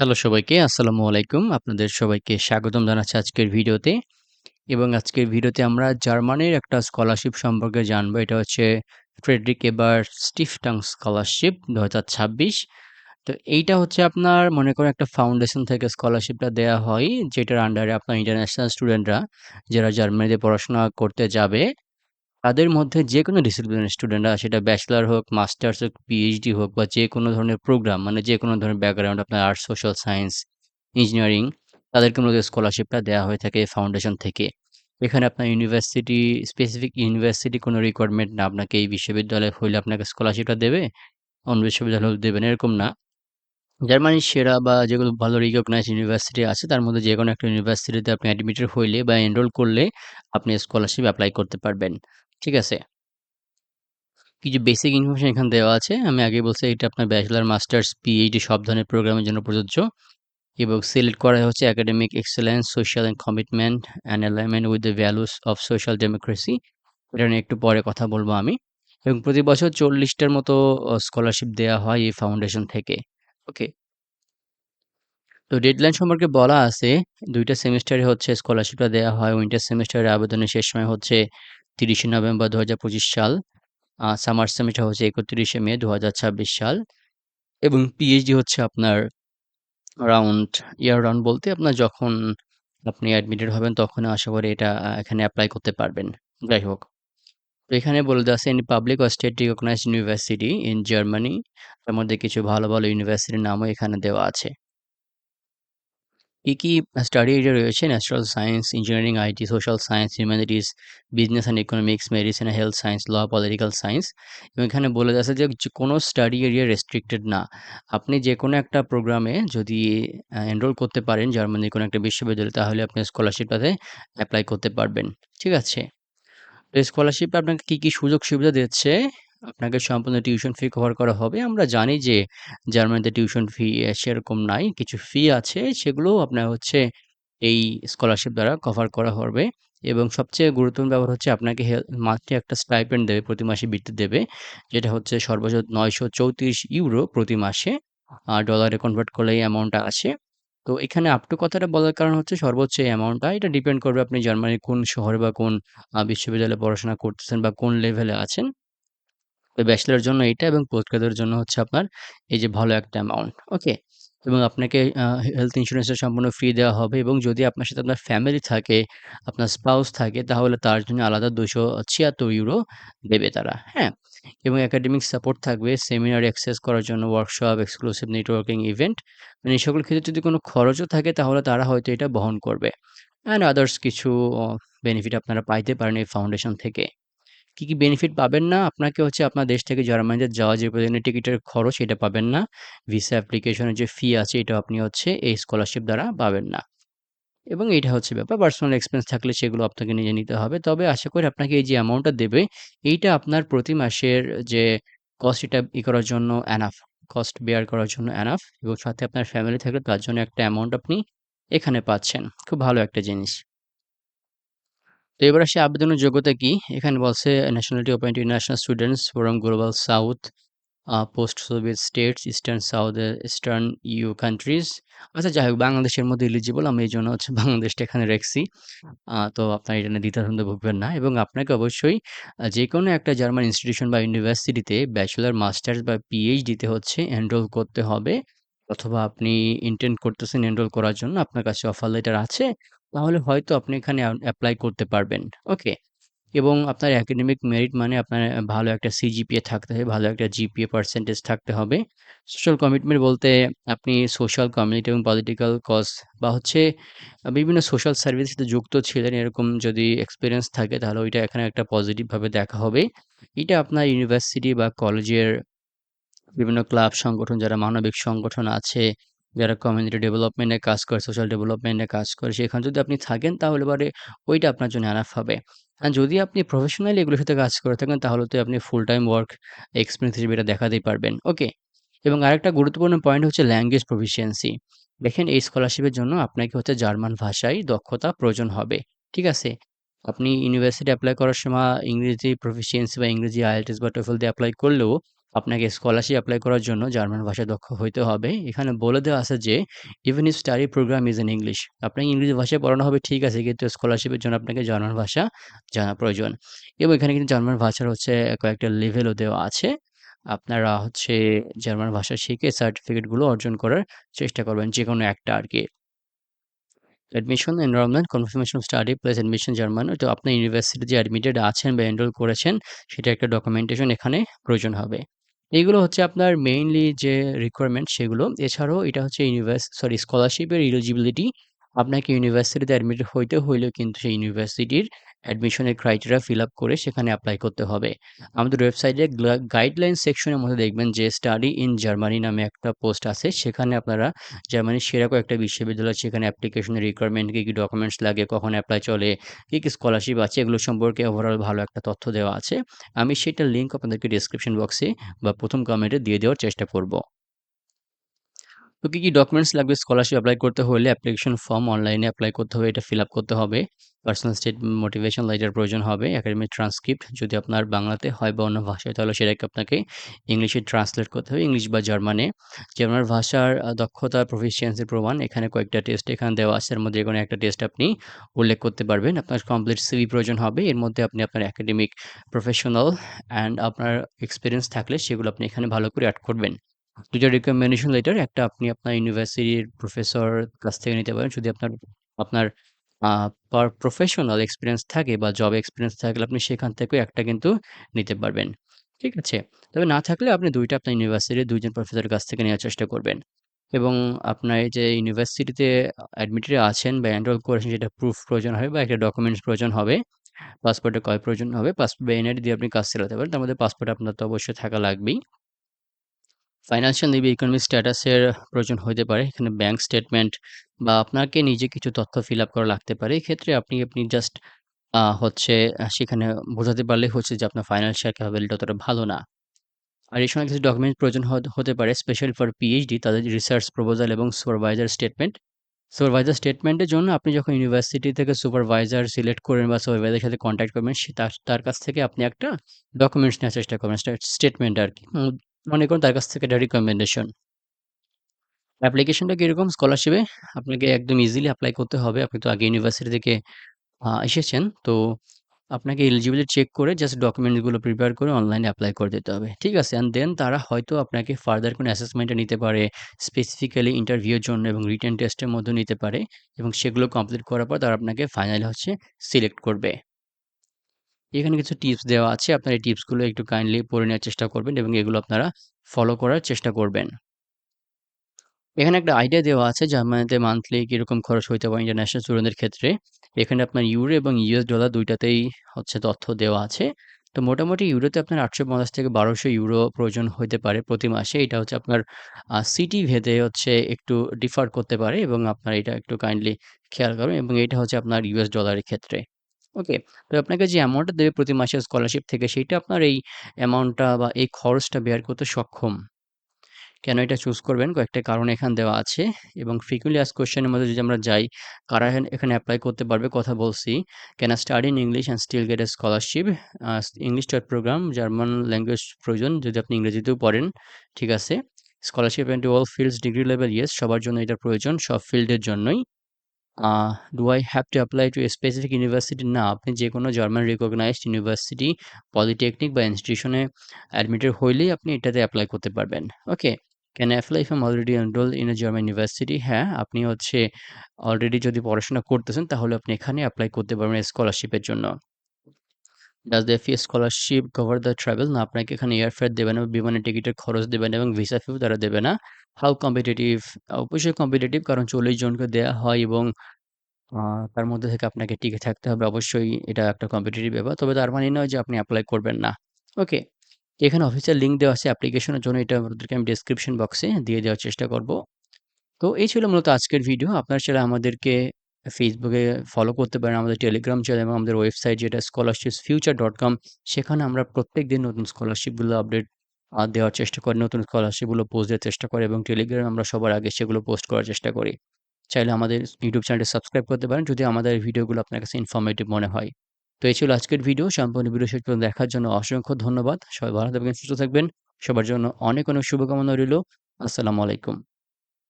Hello সবাইকে, আসসালামু আলাইকুম। আপনাদের সবাইকে স্বাগতম জানাচ্ছি আজকের ভিডিওতে। এবং আজকের ভিডিওতে আমরা জার্মানির একটা স্কলারশিপ সম্পর্কে জানব। এটা হচ্ছে ফ্রেডরিক এবার স্টিফটাং স্কলারশিপ ২০২৬। তো এইটা হচ্ছে আপনার মনে করেন একটা ফাউন্ডেশন থেকে স্কলারশিপটা দেওয়া হয়, যেটার আন্ডারে আপনার ইন্টারন্যাশনাল স্টুডেন্টরা যারা জার্মানিতে পড়াশোনা করতে যাবে, তাদের মধ্যে যেকোনো ডিসিপ্লিনের স্টুডেন্টরা সেটা ব্যাচেলর হোক, মাস্টার্স হোক, পিএইচডি হোক বা যেকোনো ধরনের প্রোগ্রাম মানে যেকোনো ধরনের ব্যাকগ্রাউন্ড আপনার আর্টস, সোশ্যাল সায়েন্স, ইঞ্জিনিয়ারিং তাদেরকে মূলত স্কলারশিপটা দেওয়া হয়ে থাকে ফাউন্ডেশন থেকে। এখানে আপনার ইউনিভার্সিটি স্পেসিফিক ইউনিভার্সিটি কোনো রিকোয়ারমেন্ট না আপনাকে এই বিশ্ববিদ্যালয় হইলে আপনাকে স্কলারশিপটা দেবে, অন্য বিশ্ববিদ্যালয় হলে দেবে এরকম না। জার্মানির সেরা বা যেগুলো ভালো রিকগনাইজড ইউনিভার্সিটি আছে তার মধ্যে যেকোনো একটা ইউনিভার্সিটিতে আপনি অ্যাডমিটেড হইলে বা এনরোল করলে আপনি স্কলারশিপ অ্যাপ্লাই করতে পারবেন। ঠিক আছে? কিছু বেসিক ইনফরমেশন এখানে দেওয়া আছে। আমি আগে বলছি এটা আপনার ব্যাচেলর, মাস্টার্স, পিএইচডি সব ধরনের প্রোগ্রামের জন্য প্রযোজ্য। এবং সিলেক্ট করা হচ্ছে academic excellence, social and commitment and alignment with the values of social democracy. এটা নিয়ে একটু পরে কথা বলব আমি। এবং প্রতি বছর চল্লিশটার মতো স্কলারশিপ দেওয়া হয় এই ফাউন্ডেশন থেকে। ওকে। তো ডেডলাইন সম্পর্কে বলা আছে ২ টা সেমেস্টারে হচ্ছে স্কলারশিপটা দেওয়া হয়। উইন্টার সেমেস্টারের আবেদনের শেষ সময় হচ্ছে ৩০শে নভেম্বর ২০২৫ সাল। আ সামার সেমেস্টার হচ্ছে ৩১শে মে ২০২৬ সাল। এবং পিএইচডি হচ্ছে আপনার রাউন্ড ইয়ার রাউন্ড বলতে আপনার যখন আপনি অ্যাডমিটেড হবেন তখন আশা করি এটা এখানে অ্যাপ্লাই করতে পারবেন। যাই হোক। তো এখানে বলে দেওয়া আছে in public or state recognized university in Germany. তার মধ্যে কিছু ভালো, ভালো ইউনিভার্সিটির নামও এখানে দেওয়া আছে। কি, কি স্টাডি এরিয়া রয়েছে? Natural science, engineering, IT, social science, humanities, business and economics, medicine, health science, law, political science এবং এখানে বলে যাচ্ছে যে যে কোনো স্টাডি এরিয়া রেস্ট্রিক্টেড না। আপনি যে কোনো একটা প্রোগ্রামে যদি এনরোল করতে পারেন জার্মানির কোনো একটা বিশ্ববিদ্যালয়ে তাহলে আপনি স্কলারশিপটাতে অ্যাপ্লাই করতে পারবেন। ঠিক আছে? তো স্কলারশিপে আপনাকে কী কী সুযোগ সুবিধা দিচ্ছে? আপনাকে সম্পূর্ণ টিউশন ফি কভার করা হবে। আমরা জানি যে জার্মানিতে টিউশন ফি সেরকম নাই। কিছু ফি আছে সেগুলোও আপনার হচ্ছে এই স্কলারশিপ দ্বারা কভার করা হবে এবং সবচেয়ে গুরুত্বপূর্ণ ব্যাপার হচ্ছে আপনাকে মান্থলি একটা স্টাইপেন্ড দেবে, প্রতি মাসে বৃত্তি দেবে। যেটা হচ্ছে সর্বোচ্চ ৯৩৪ ইউরো প্রতি মাসে। আ ডলারে কনভার্ট করলে এই অ্যামাউন্টটা আসে। তো এখানে আপ টু কথাটা বলার কারণ হচ্ছে সর্বোচ্চ এই অ্যামাউন্টটা এটা ডিপেন্ড করবে আপনি জার্মানির কোন শহরে বা কোন বিশ্ববিদ্যালয়ে পড়াশোনা করতেছেন বা কোন লেভেলে আছেন। তো ব্যাচেলরের জন্য এইটা এবং পোস্ট জন্য হচ্ছে আপনার এই যে ভালো একটা অ্যামাউন্ট। ওকে? এবং আপনাকে হেলথ ইন্সুরেন্সটা সম্পূর্ণ ফ্রি দেওয়া হবে এবং যদি আপনার সাথে আপনার ফ্যামিলি থাকে, আপনার স্পাউস থাকে তাহলে তার জন্য আলাদা ২৭৬ ইউরো দেবে তারা। হ্যাঁ? এবং একাডেমিক সাপোর্ট থাকবে, সেমিনার অ্যাক্সেস করার জন্য ওয়ার্কশপ, এক্সক্লুসিভ নেটওয়ার্কিং ইভেন্ট। মানে এই সকল ক্ষেত্রে যদি কোনো খরচও থাকে তাহলে তারা হয়তো এটা বহন করবে। অ্যান্ড আদার্স কিছু বেনিফিট আপনারা পাইতে পারেন এই ফাউন্ডেশন থেকে। কি, কি বেনিফিট পাবেন না? আপনাকে হচ্ছে আপনার দেশ থেকে জার্মানিতে যাওয়া যে প্রয়োজনীয় টিকিটের খরচ এটা পাবেন না। ভিসা অ্যাপ্লিকেশনের যে ফি আছে এটা আপনি হচ্ছে এই স্কলারশিপ দ্বারা পাবেন না। এবং এটা হচ্ছে ব্যাপার। পার্সোনাল এক্সপেন্স থাকলে সেগুলো আপনাকে নিজে নিতে হবে। তবে আশা করি আপনাকে এই যে অ্যামাউন্টটা দেবে এইটা আপনার প্রতি মাসের যে কস্ট এটা ই করার জন্য এনাফ। কস্ট বেয়ার করার জন্য এনাফ এবং সাথে আপনার ফ্যামিলি থাকলে তার জন্য একটা অ্যামাউন্ট আপনি এখানে পাচ্ছেন। খুব ভালো একটা জিনিস। তো এবার আসি আবেদনের যোগ্যতা কি? এখানে বলছে nationality to international students from global south, post Soviet states, eastern south eastern EU countries. আচ্ছা যাই হোক বাংলাদেশের মধ্যে এলিজিবল আমি এই জন্য হচ্ছে বাংলাদেশটা এখানে রাখছি। তো আপনার এটা নিয়ে দ্বিধাদ্বন্দ্বে ভুগবেন না এবং আপনাকে অবশ্যই আ যেকোনো একটা জার্মান ইনস্টিটিউশন বা ইউনিভার্সিটিতে ব্যাচেলার মাস্টার্স বা পিএইচডিতে হচ্ছে এনরোল করতে হবে। অথবা আপনি ইনটেন্ড করতেছেন এনরোল করার জন্য আপনার কাছে অফার লেটার আছে। তাহলে হয়তো আপনি এখানে অ্যাপ্লাই করতে পারবেন। ওকে? এবং আপনার একাডেমিক মেরিট মানে আপনার ভালো একটা সিজিপিএ থাকতে হবে, ভালো একটা জিপিএ পার্সেন্টেজ থাকতে হবে। সোশ্যাল কমিটমেন্ট বলতে আপনি সোশ্যাল, কমিউনিটি এবং পলিটিক্যাল কজ বা হচ্ছে বিভিন্ন সোশ্যাল সার্ভিসের সাথে যুক্ত ছিলেন এরকম যদি এক্সপিরিয়েন্স থাকে তাহলে ওইটা এখানে একটা পজিটিভভাবে দেখা হবে। এটা আপনার ইউনিভার্সিটি বা কলেজের বিভিন্ন ক্লাব সংগঠন যারা মানবিক সংগঠন আছে, যারা কমিউনিটি ডেভেলপমেন্ট কাজ করে, সোশ্যাল ডেভেলপমেন্ট কাজ করে সেখানে যদি আপনি থাকেন তাহলে পরে ওইটা আপনার জন্য এনাফ হবে। আর যদি আপনি প্রফেশনালি এগুলোর সাথে কাজ করে থাকেন তাহলে তো আপনি ফুল টাইম ওয়ার্ক এক্সপেরিয়েন্স হিসেবে এটা দেখাতেই পারবেন। ওকে? এবং আরেকটা গুরুত্বপূর্ণ পয়েন্ট হচ্ছে ল্যাঙ্গুয়েজ প্রফিসিয়েন্সি। দেখেন এই স্কলারশিপের জন্য আপনাকে হচ্ছে জার্মান ভাষায় দক্ষতা প্রয়োজন হবে। ঠিক আছে? আপনি ইউনিভার্সিটি অ্যাপ্লাই করার সময় ইংরেজি প্রফিসিয়েন্সি বা ইংরেজি আইএলটিএস বা TOEFL দিয়ে এপ্লাই করলেও আপনাকে স্কলারশিপ অ্যাপ্লাই করার জন্য জার্মান ভাষা দক্ষ হইতে হবে। এখানে বলে দেওয়া আছে যে even if study program is in English. আপনাকে ইংরেজি ভাষায় পড়ানো হবে ঠিক আছে কিন্তু স্কলারশিপের জন্য আপনাকে জার্মান ভাষা জানা প্রয়োজন। এবং এখানে কিন্তু জার্মান ভাষার হচ্ছে কয়েকটা লেভেলও দেওয়া আছে। আপনারা হচ্ছে জার্মান ভাষা শিখে সার্টিফিকেটগুলো অর্জন করার চেষ্টা করবেন যেকোনো একটা আর কি admission, enrolment, confirmation study plus admission German তো আপনি ইউনিভার্সিটি যে অ্যাডমিটেড আছেন বা এনরোল করেছেন সেটা একটা ডকুমেন্টেশন এখানে প্রয়োজন হবে। এগুলো হচ্ছে আপনার মেইনলি যে রিকোয়ারমেন্ট সেগুলো। এছাড়াও এটা হচ্ছে ইউনিভার্স সরি স্কলারশিপের এলিজিবিলিটি। আপনাকে ইউনিভার্সিটিতে অ্যাডমিট হইতে হইলেও কিন্তু সেই ইউনিভার্সিটির অ্যাডমিশনের ক্রাইটেরিয়া ফিল আপ করে সেখানে অ্যাপ্লাই করতে হবে। আমাদের ওয়েবসাইটে গাইডলাইন সেকশনের মধ্যে দেখবেন যে স্টাডি ইন জার্মানি নামে একটা পোস্ট আছে। সেখানে আপনারা জার্মানির সেরা কয়েকটা বিশ্ববিদ্যালয় সেখানে অ্যাপ্লিকেশনের রিকোয়ারমেন্ট কী, কী ডকুমেন্টস লাগে, কখন অ্যাপ্লাই চলে, কী, কী স্কলারশিপ আছে এগুলো সম্পর্কে ওভারঅল ভালো একটা তথ্য দেওয়া আছে। আমি সেটার লিঙ্ক আপনাদেরকে ডেসক্রিপশন বক্সে বা প্রথম কমেন্টে দিয়ে দেওয়ার চেষ্টা করব। তো কী, কী ডকুমেন্টস লাগবে স্কলারশিপ অ্যাপ্লাই করতে হলে অ্যাপ্লিকেশন ফর্ম অনলাইনে অ্যাপ্লাই করতে হবে এটা ফিল আপ করতে হবে। পার্সোনাল স্টেট মোটিভেশন লেটার প্রয়োজন হবে। একাডেমিক ট্রান্সক্রিপ্ট যদি আপনার বাংলাতে হয় বা অন্য ভাষায় তাহলে সেটাকে আপনাকে ইংলিশে ট্রান্সলেট করতে হবে ইংলিশ বা জার্মানে। জার্মান ভাষার দক্ষতা প্রফিসিয়েন্সির প্রমাণ এখানে কয়েকটা টেস্ট এখানে দেওয়া আছে এর মধ্যে যেকোনো একটা টেস্ট আপনি উল্লেখ করতে পারবেন। আপনার কমপ্লিট সিভি প্রয়োজন হবে। এর মধ্যে আপনি আপনার একাডেমিক, প্রফেশনাল অ্যান্ড আপনার এক্সপিরিয়েন্স থাকলে সেগুলো আপনি এখানে ভালো করে অ্যাড করবেন। ২ টা রিকমেন্ডেশন লেটার একটা আপনি আপনার ইউনিভার্সিটির প্রফেসর কাছ থেকে নিতে পারেন। যদি আপনার আপনার পার প্রফেশনাল এক্সপিরিয়েন্স থাকে বা জব এক্সপিরিয়েন্স থাকলে আপনি সেখান থেকেও একটা কিন্তু নিতে পারবেন। ঠিক আছে? তবে না থাকলে আপনি দুইটা আপনার ইউনিভার্সিটির ২ জন প্রফেসরের কাছ থেকে নেওয়ার চেষ্টা করবেন। এবং আপনার যে ইউনিভার্সিটিতে অ্যাডমিটেড আছেন বা এনরোল করেছেন সেটা প্রুফ প্রয়োজন হবে বা একটা ডকুমেন্টস প্রয়োজন হবে। পাসপোর্টের কয় প্রয়োজন হবে। পাসপোর্ট বা এনআইডি দিয়ে আপনি কাজ চালাতে পারেন। তার মধ্যে পাসপোর্ট আপনার তো অবশ্যই থাকা লাগবেই। ফাইন্যান্সিয়াল নিবে ইকোনমিক স্ট্যাটাসের প্রয়োজন হতে পারে। এখানে ব্যাংক স্টেটমেন্ট বা আপনাকে নিজে কিছু তথ্য ফিল আপ করা লাগতে পারে। এক্ষেত্রে আপনি আপনি জাস্ট হচ্ছে, সেখানে বোঝাতে পারলেই হচ্ছে যে আপনার ফাইন্যান্সিয়াল ক্যাপাবিলিটি অতটা ভালো না। আর এই সময় কিছু ডকুমেন্ট প্রয়োজন হত পারে স্পেশাল ফর পিএইচডি তাদের রিসার্চ প্রপোজাল এবং সুপারভাইজার স্টেটমেন্ট। সুপারভাইজার স্টেটমেন্টের জন্য আপনি যখন ইউনিভার্সিটি থেকে সুপারভাইজার সিলেক্ট করবেন বা সুপারভাইজারের সাথে কনট্যাক্ট করবেন, সে তার তার কাছ থেকে আপনি একটা ডকুমেন্টস নেওয়ার চেষ্টা করবেন। স্টেটমেন্ট আরকি। উম মনে করুন তার কাছ থেকে একটা রিকমেন্ডেশন। অ্যাপ্লিকেশনটা কীরকম স্কলারশিপে? আপনাকে একদম ইজিলি অ্যাপ্লাই করতে হবে। আপনি তো আগে ইউনিভার্সিটি থেকে এসেছেন। তো আপনাকে এলিজিবিলিটি চেক করে জাস্ট ডকুমেন্টসগুলো প্রিপেয়ার করে অনলাইনে অ্যাপ্লাই করে দিতে হবে। ঠিক আছে? অ্যান্ড দেন তারা হয়তো আপনাকে ফার্দার কোনো অ্যাসেসমেন্টে নিতে পারে, স্পেসিফিক্যালি ইন্টারভিউর জন্য এবং রিটেন টেস্টের মধ্যে নিতে পারে এবং সেগুলো কমপ্লিট করার পর তারা আপনাকে ফাইনালি হচ্ছে সিলেক্ট করবে। এখানে কিছু টিপস দেওয়া আছে। আপনারা এই টিপসগুলো একটু কাইন্ডলি পড়ে নেওয়ার চেষ্টা করবেন এবং এগুলো আপনারা ফলো করার চেষ্টা করবেন। এখানে একটা আইডিয়া দেওয়া আছে জার্মানিতে মান্থলি কীরকম খরচ হইতে পারে ইন্টারন্যাশনাল স্টুডেন্টদের ক্ষেত্রে। এখানে আপনার ইউরো এবং ইউএস ডলার দুইটাতেই হচ্ছে তথ্য দেওয়া আছে। তো মোটামুটি ইউরোতে আপনার ৮৫০ থেকে বারোশো ইউরো প্রয়োজন হইতে পারে প্রতি মাসে। এটা হচ্ছে আপনার সিটি ভেদে হচ্ছে একটু ডিফার করতে পারে এবং আপনার এটা একটু কাইন্ডলি খেয়াল করবেন এবং এটা হচ্ছে আপনার ইউএস ডলারের ক্ষেত্রে। ওকে? তো আপনাকে যে অ্যামাউন্টটা দেবে প্রতি মাসে স্কলারশিপ থেকে সেইটা আপনার এই অ্যামাউন্টটা বা এই খরচটা বেয়ার করতে সক্ষম। কেন এটা চুজ করবেন? কয়েকটা কারণ এখানে দেওয়া আছে এবং asked question এর মধ্যে যদি আমরা যাই, কারা এখানে এপ্লাই করতে পারবে কথা বলছি। Study in English and still get a scholarship? Uh English taught program, German language প্রয়োজন যদি আপনি ইংরেজিতেও পড়েন। ঠিক আছে? Scholarship into all fields degree level yes সবার জন্য এটা প্রয়োজন, সব ফিল্ডের জন্যই। আ I have to apply to a specific না, আপনি যেকোনো জার্মান রিকগনাইজড ইউনিভার্সিটি, পলিটেকনিক বা ইনস্টিটিউশনে অ্যাডমিটেড হইলেই আপনি এটাতে অ্যাপ্লাই করতে পারবেন। Okay? Can apply if I'm already enrolled in a German হ্যাঁ, আপনি হচ্ছে অলরেডি যদি পড়াশোনা করতেছেন তাহলে আপনি এখানে অ্যাপ্লাই করতে পারবেন স্কলারশিপের জন্য। Does the fee scholarship cover the travel না, আপনাকে এখানে এয়ারফেয়ার দেবে না, বিমানের টিকিটের খরচ দেবে না এবং ভিসা ফিও তারা দেবে না। How competitive? অবশ্যই কম্পিটিটিভ কারণ ৪০ জনকে দেওয়া হয় এবং তার মধ্যে থেকে আপনাকে টিকে থাকতে হবে। অবশ্যই এটা একটা কম্পিটিটিভ ব্যাপার। তবে তার মানে নয় যে আপনি অ্যাপ্লাই করবেন না। ওকে? এখানে অফিসিয়াল লিঙ্ক দেওয়া আছে অ্যাপ্লিকেশনের জন্য এটা আপনাদেরকে আমি ডেসক্রিপশন বক্সে দিয়ে দেওয়ার চেষ্টা করব। তো এই ছিল মূলত আজকের ভিডিও। আপনারা চাইলে আমাদেরকে ফেসবুকে ফলো করতে পারেন, আমাদের টেলিগ্রাম চ্যানেল এবং আমাদের ওয়েবসাইট যেটা স্কলারশিপস ফিউচার ডট কম সেখানে আমরা প্রত্যেকদিন নতুন স্কলারশিপগুলো আপডেট দেওয়ার চেষ্টা করি, নতুন স্কলারশিপগুলো পোস্ট দেওয়ার চেষ্টা করি এবং টেলিগ্রামে আমরা সবার আগে সেগুলো পোস্ট করার চেষ্টা করি। চাইলে আমাদের ইউটিউব চ্যানেলটি সাবস্ক্রাইব করতে পারেন যদি আমাদের ভিডিওগুলো আপনার কাছে ইনফরমেটিভ মনে হয়। তো এই ছিল আজকের ভিডিও। সম্পূর্ণ ভিডিও শেষ পর্যন্ত দেখার জন্য অসংখ্য ধন্যবাদ। সবাই ভালো থাকবেন, সুস্থ থাকবেন। সবার জন্য অনেক, অনেক শুভকামনা রইল আসসালামু আলাইকুম।